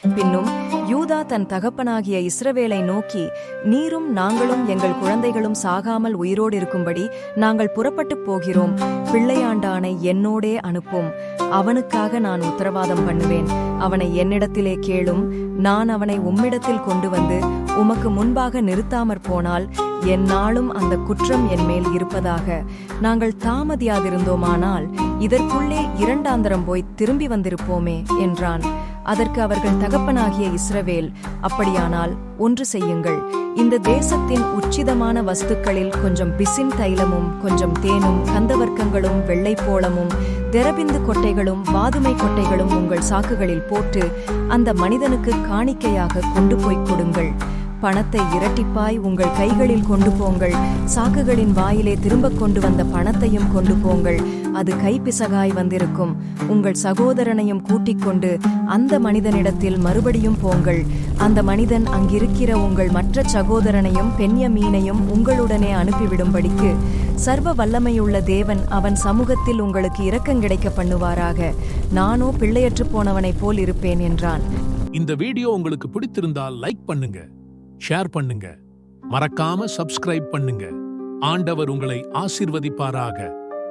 பின்னும் யூதா தன் தகப்பனாகிய இஸ்ரவேலை நோக்கி நீரும் நாங்களும் எங்கள் குழந்தைகளும் சாகாமல் உயிரோடு இருக்கும்படி நாங்கள் புறப்பட்டுப் போகிறோம். பிள்ளையாண்டானை என்னோடே அனுப்பும். அவனுக்காக நான் உத்தரவாதம் பண்ணுவேன். அவனை என்னிடத்திலே கேளும். நான் அவனை உம்மிடத்தில் கொண்டு வந்து உமக்கு முன்பாக நிறுத்தாமற் போனால் எந்நாளும் அந்த குற்றம் என் மேல் இருப்பதாக. நாங்கள் தாமதியாதிருந்தோமானால் இதற்குள்ளே இரண்டாந்தரம் போய் திரும்பி வந்திருப்போமே என்றான். அதற்கு அவர்கள் தகப்பனாகிய இஸ்ரவேல் அப்படியானால் ஒன்று செய்யுங்கள். இந்த தேசத்தின் உச்சிதமான வஸ்துக்களில் கொஞ்சம் பிசின் தைலமும் கொஞ்சம் தேனும் கந்தவர்க்கங்களும் வெள்ளைப்போளமும் தெரபிந்து கொட்டைகளும் வாதுமை கொட்டைகளும் உங்கள் சாக்குகளில் போட்டு அந்த மனிதனுக்கு காணிக்கையாக கொண்டு போய்க் கொடுங்கள். பணத்தை இரட்டிப்பாய் உங்கள் கைகளில் கொண்டு போங்கள். சாக்குகளின் வாயிலே திரும்பக் கொண்டு வந்த பணத்தையும் கொண்டு போங்கள். அது கைப்பிசகாய் வந்திருக்கும். உங்கள் சகோதரனையும் கூட்டிக் கொண்டு அந்த மனிதனிடத்தில் மறுபடியும் போங்கள். அந்த மனிதன் அங்கிருக்கிற உங்கள் மற்ற சகோதரனையும் பெண்யமீனையும் உங்களுடனே அனுப்பிவிடும்படிக்கு சர்வ வல்லமையுள்ள தேவன் அவன் சமூகத்தில் உங்களுக்கு இரக்கங்கிடைக்க பண்ணுவாராக. நானோ பிள்ளையற்றுப் போனவனைப் போல் இருப்பேன் என்றான். இந்த வீடியோ உங்களுக்கு பிடித்திருந்தால் லைக் பண்ணுங்க. ஷேர் பண்ணுங்க. மறக்காம சப்ஸ்கிரைப் பண்ணுங்க. ஆண்டவர் உங்களை ஆசிர்வதிப்பாராக.